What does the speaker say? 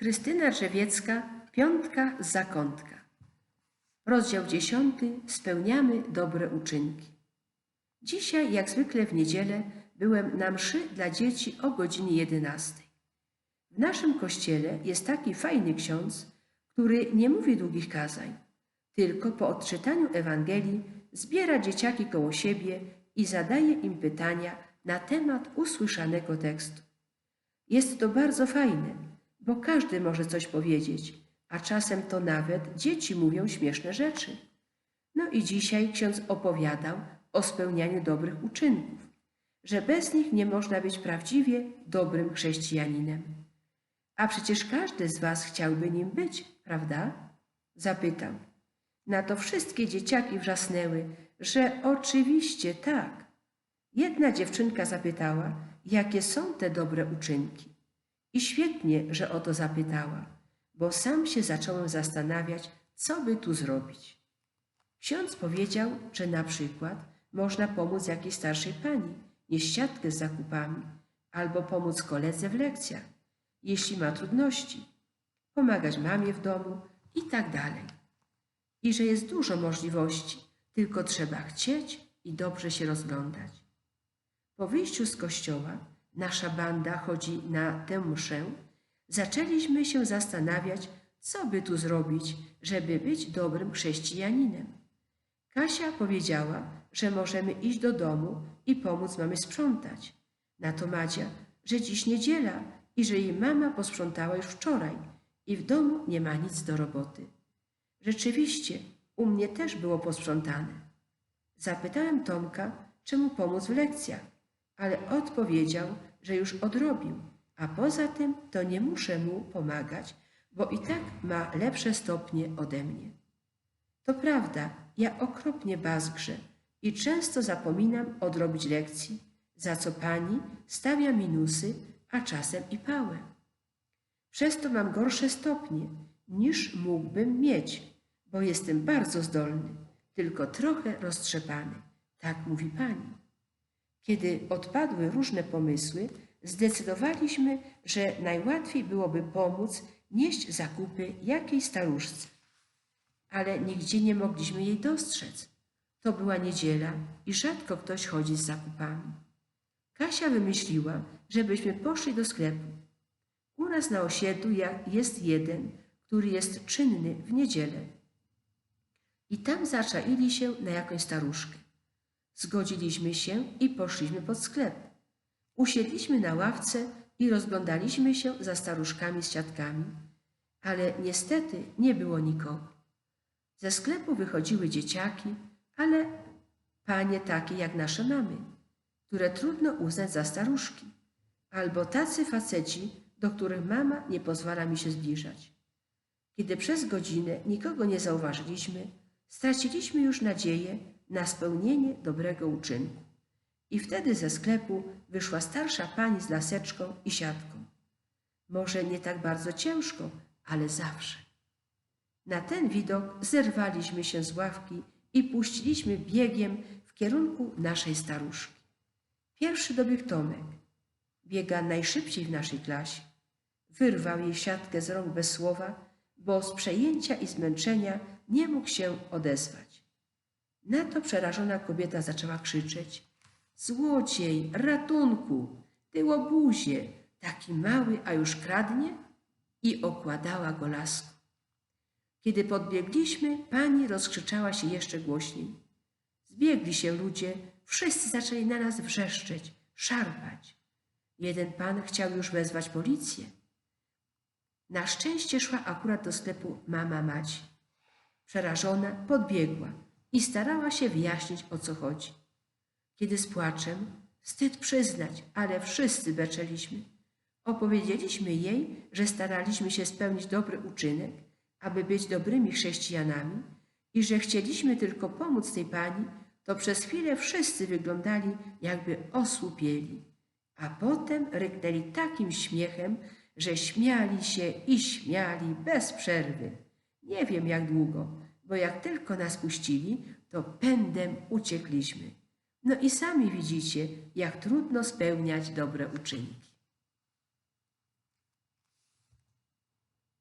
Krystyna Drzewiecka, Piątka z zakątka. Rozdział dziesiąty. Spełniamy dobre uczynki. Dzisiaj, jak zwykle w niedzielę, byłem na mszy dla dzieci o godzinie 11. W naszym kościele jest taki fajny ksiądz, który nie mówi długich kazań, tylko po odczytaniu Ewangelii zbiera dzieciaki koło siebie i zadaje im pytania na temat usłyszanego tekstu. Jest to bardzo fajne, bo każdy może coś powiedzieć, a czasem to nawet dzieci mówią śmieszne rzeczy. No i dzisiaj ksiądz opowiadał o spełnianiu dobrych uczynków, że bez nich nie można być prawdziwie dobrym chrześcijaninem. A przecież każdy z was chciałby nim być, prawda? Zapytał. Na to wszystkie dzieciaki wrzasnęły, że oczywiście tak. Jedna dziewczynka zapytała, jakie są te dobre uczynki. I świetnie, że o to zapytała, bo sam się zacząłem zastanawiać, co by tu zrobić. Ksiądz powiedział, że na przykład można pomóc jakiejś starszej pani, nieść siatkę z zakupami, albo pomóc koledze w lekcjach, jeśli ma trudności, pomagać mamie w domu i tak dalej. I że jest dużo możliwości, tylko trzeba chcieć i dobrze się rozglądać. Po wyjściu z kościoła, nasza banda chodzi na tę mszę, zaczęliśmy się zastanawiać, co by tu zrobić, żeby być dobrym chrześcijaninem. Kasia powiedziała, że możemy iść do domu i pomóc mamie sprzątać. Na to Madzia, że dziś niedziela i że jej mama posprzątała już wczoraj i w domu nie ma nic do roboty. Rzeczywiście, u mnie też było posprzątane. Zapytałem Tomka, czy mu pomóc w lekcjach, ale odpowiedział, że już odrobił, a poza tym to nie muszę mu pomagać, bo i tak ma lepsze stopnie ode mnie. To prawda, ja okropnie bazgrzę i często zapominam odrobić lekcji, za co pani stawia minusy, a czasem i pałę. Przez to mam gorsze stopnie, niż mógłbym mieć, bo jestem bardzo zdolny, tylko trochę roztrzepany, tak mówi pani. Kiedy odpadły różne pomysły, zdecydowaliśmy, że najłatwiej byłoby pomóc nieść zakupy jakiejś staruszce. Ale nigdzie nie mogliśmy jej dostrzec. To była niedziela i rzadko ktoś chodzi z zakupami. Kasia wymyśliła, żebyśmy poszli do sklepu. U nas na osiedlu jest jeden, który jest czynny w niedzielę. I tam zaczaili się na jakąś staruszkę. Zgodziliśmy się i poszliśmy pod sklep. Usiedliśmy na ławce i rozglądaliśmy się za staruszkami z siatkami, ale niestety nie było nikogo. Ze sklepu wychodziły dzieciaki, ale panie takie jak nasze mamy, które trudno uznać za staruszki, albo tacy faceci, do których mama nie pozwala mi się zbliżać. Kiedy przez godzinę nikogo nie zauważyliśmy, straciliśmy już nadzieję na spełnienie dobrego uczynku. I wtedy ze sklepu wyszła starsza pani z laseczką i siatką. Może nie tak bardzo ciężko, ale zawsze. Na ten widok zerwaliśmy się z ławki i puściliśmy biegiem w kierunku naszej staruszki. Pierwszy dobiegł Tomek. Biega najszybciej w naszej klasie. Wyrwał jej siatkę z rąk bez słowa, bo z przejęcia i zmęczenia nie mógł się odezwać. Na to przerażona kobieta zaczęła krzyczeć: Złodziej, ratunku, ty łobuzie, taki mały, a już kradnie? I okładała go laską. Kiedy podbiegliśmy, pani rozkrzyczała się jeszcze głośniej. Zbiegli się ludzie, wszyscy zaczęli na nas wrzeszczeć, szarpać. Jeden pan chciał już wezwać policję. Na szczęście szła akurat do sklepu mama Maci. Przerażona podbiegła i starała się wyjaśnić, o co chodzi. Kiedy z płaczem, wstyd przyznać, ale wszyscy beczeliśmy, opowiedzieliśmy jej, że staraliśmy się spełnić dobry uczynek, aby być dobrymi chrześcijanami i że chcieliśmy tylko pomóc tej pani, to przez chwilę wszyscy wyglądali, jakby osłupieli, a potem ryknęli takim śmiechem, że śmiali się i śmiali bez przerwy. Nie wiem jak długo, bo jak tylko nas puścili, to pędem uciekliśmy. No i sami widzicie, jak trudno spełniać dobre uczynki.